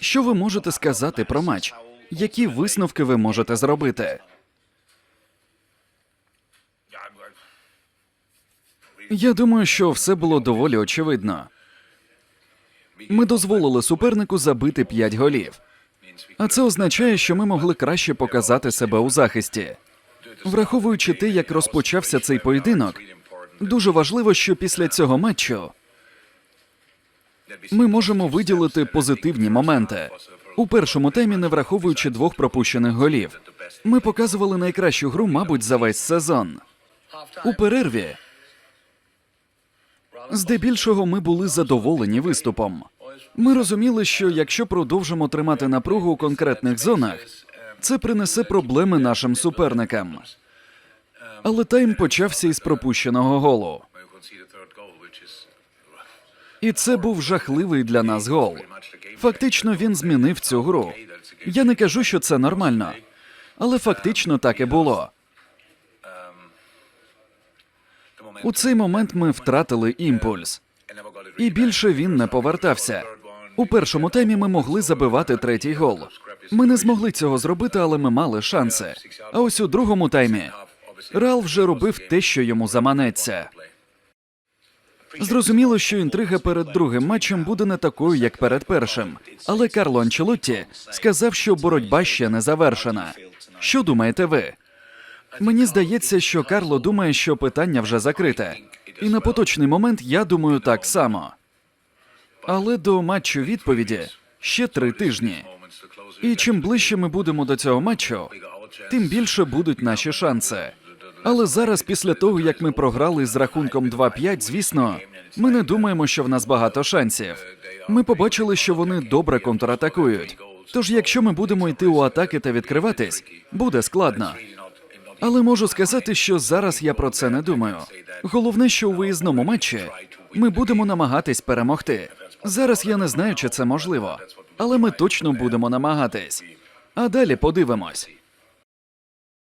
Що ви можете сказати про матч? Які висновки ви можете зробити? Я думаю, що все було доволі очевидно. Ми дозволили супернику забити 5 голів. А це означає, що ми могли краще показати себе у захисті. Враховуючи те, як розпочався цей поєдинок, дуже важливо, що після цього матчу ми можемо виділити позитивні моменти. У першому таймі, не враховуючи двох пропущених голів, ми показували найкращу гру, мабуть, за весь сезон. У перерві здебільшого ми були задоволені виступом. Ми розуміли, що якщо продовжимо тримати напругу у конкретних зонах, це принесе проблеми нашим суперникам. Але тайм почався із пропущеного голу. І це був жахливий для нас гол. Фактично він змінив цю гру. Я не кажу, що це нормально, але фактично так і було. У цей момент ми втратили імпульс, і більше він не повертався. У першому таймі ми могли забивати третій гол. Ми не змогли цього зробити, але ми мали шанси. А ось у другому таймі Реал вже робив те, що йому заманеться. Зрозуміло, що інтрига перед другим матчем буде не такою, як перед першим. Але Карло Анчелотті сказав, що боротьба ще не завершена. Що думаєте ви? Мені здається, що Карло думає, що питання вже закрите. І на поточний момент я думаю так само. Але до матчу відповіді ще три тижні. І чим ближче ми будемо до цього матчу, тим більше будуть наші шанси. Але зараз, після того як ми програли з рахунком 2-5, звісно, ми не думаємо, що в нас багато шансів. Ми побачили, що вони добре контратакують. Тож, якщо ми будемо йти у атаки та відкриватись, буде складно. Але можу сказати, що зараз я про це не думаю. Головне, що у виїзному матчі ми будемо намагатись перемогти. Зараз я не знаю, чи це можливо, але ми точно будемо намагатись. А далі подивимось.